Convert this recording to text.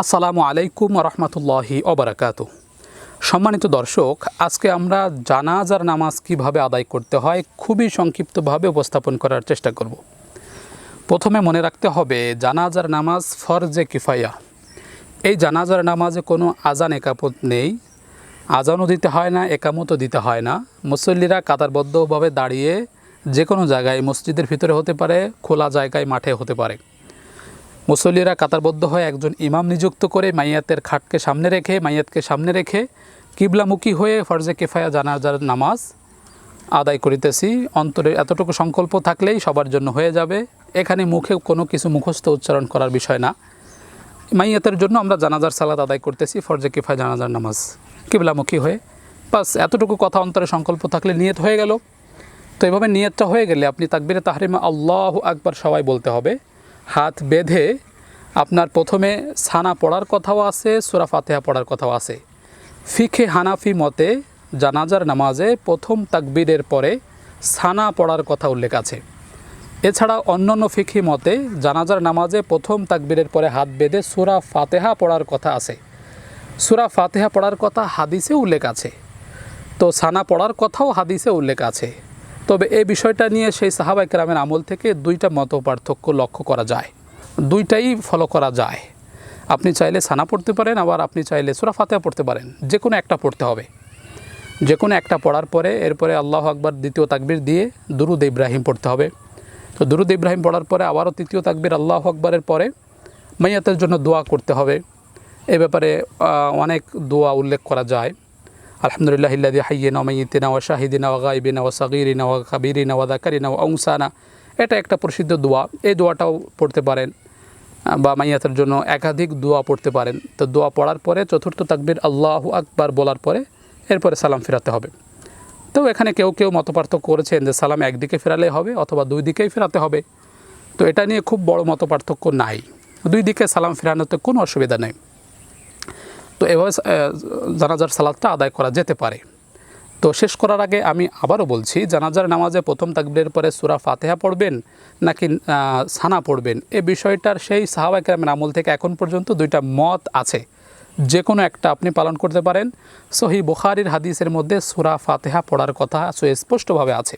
আসসালামু আলাইকুম রহমতুল্লাহি ওবরাকাতু। সম্মানিত দর্শক, আজকে আমরা জানাজার নামাজ কীভাবে আদায় করতে হয় খুবই সংক্ষিপ্তভাবে উপস্থাপন করার চেষ্টা করব। প্রথমে মনে রাখতে হবে, জানাজার নামাজ ফরজে কিফায়া। এই জানাজার নামাজে কোনো আজান একাপত নেই। আজানও দিতে হয় না, একামতও দিতে হয় না। মুসল্লিরা কাতারবদ্ধভাবে দাঁড়িয়ে যে কোনো জায়গায় মসজিদের ভিতরে হতে পারে, খোলা জায়গায় মাঠে হতে পারে। মুসল্লিরা কাতারবদ্ধ হয়ে একজন ইমাম নিযুক্ত করে মাইয়াতের খাটকে সামনে রেখে, মাইয়াতকে সামনে রেখে কিবলামুখী হয়ে ফরজে কেফায়া জানাজার নামাজ আদায় করিতেছি। অন্তরে এতটুকু সংকল্প থাকলেই সবার জন্য হয়ে যাবে। এখানে মুখে কোনো কিছু মুখস্থ উচ্চারণ করার বিষয় না। মাইয়াতের জন্য আমরা জানাজার সালাদ আদায় করতেছি, ফরজে কিফায়া জানাজার নামাজ। কিবলামুখী হয়ে। বাস, এতটুকু কথা অন্তরে সংকল্প থাকলে নিয়ত হয়ে গেল। তো এভাবে নিয়তটা হয়ে গেলে আপনি তাকবিরে তাহরিমা আল্লাহ আকবার সবাই বলতে হবে। হাত বেঁধে আপনার প্রথমে সানা পড়ার কথাও আছে, সুরা ফাতেহা পড়ার কথাও আছে। ফিখে হানাফি মতে জানাজার নামাজে প্রথম তাকবীরের পরে সানা পড়ার কথা উল্লেখ আছে। এছাড়া অন্যান্য ফিখি মতে জানাজার নামাজে প্রথম তাকবীরের পরে হাত বেঁধে সুরা ফাতেহা পড়ার কথা আছে। সুরা ফাতেহা পড়ার কথা হাদিসে উল্লেখ আছে। তো সানা পড়ার কথাও হাদিসে উল্লেখ আছে। তবে এই বিষয়টা নিয়ে সেই সাহাবাই কেরামের আমল থেকে দুইটা মত পার্থক্য লক্ষ্য করা যায়। দুইটাই ফলো করা যায়। আপনি চাইলে সানা পড়তে পারেন, আবার আপনি চাইলে সুরা ফাতেহা পড়তে পারেন। যে কোনো একটা পড়তে হবে। যে কোনো একটা পড়ার পরে এরপরে আল্লাহ আকবার দ্বিতীয় তাকবির দিয়ে দুরুদ ইব্রাহিম পড়তে হবে। তো দুরুদ ইব্রাহিম পড়ার পরে আবারও তৃতীয় তাকবির আল্লাহ আকবরের পরে মাইয়াতের জন্য দোয়া করতে হবে। এ ব্যাপারে অনেক দোয়া উল্লেখ করা যায়। আলহামদুলিল্লাহ ইল্লাদি হাইয়িনা মাইয়িতিনা ওয়া শাহিদিনা ওয়া গাইবিনা ওয়া সাগীরিনা ওয়া কাবীরিনা ওয়া যাকারিনা ওয়া উনসানা। এটা একটা প্রসিদ্ধ দোয়া। এই দোয়াটাও পড়তে পারেন, বা মাইয়াতের জন্য একাধিক দোয়া পড়তে পারেন। তো দোয়া পড়ার পরে চতুর্থ তাকবির আল্লাহ আকবার বলার পরে এরপরে সালাম ফেরাতে হবে। তো এখানে কেউ কেউ মতপার্থক্য করেছেন যে সালাম একদিকে ফেরালে হবে অথবা দুই দিকেই ফেরাতে হবে। তো এটা নিয়ে খুব বড় মতপার্থক্য নাই। দুই দিকে সালাম ফেরানোতে কোনো অসুবিধা নেই। তো এভাবে জানাজার সালাদটা আদায় করা যেতে পারে। তো শেষ করার আগে আমি আবারও বলছি, জানাজার নামাজে প্রথম তাকবিরের পরে সুরা ফাতেহা পড়বেন নাকি সানা পড়বেন? এ বিষয়টার সেই সাহাবাই কেরামের আমল থেকে এখন পর্যন্ত দুইটা মত আছে। যে কোনো একটা আপনি পালন করতে পারেন। সহি বুখারির হাদিসের মধ্যে সুরা ফাতেহা পড়ার কথা সুস্পষ্টভাবে আছে।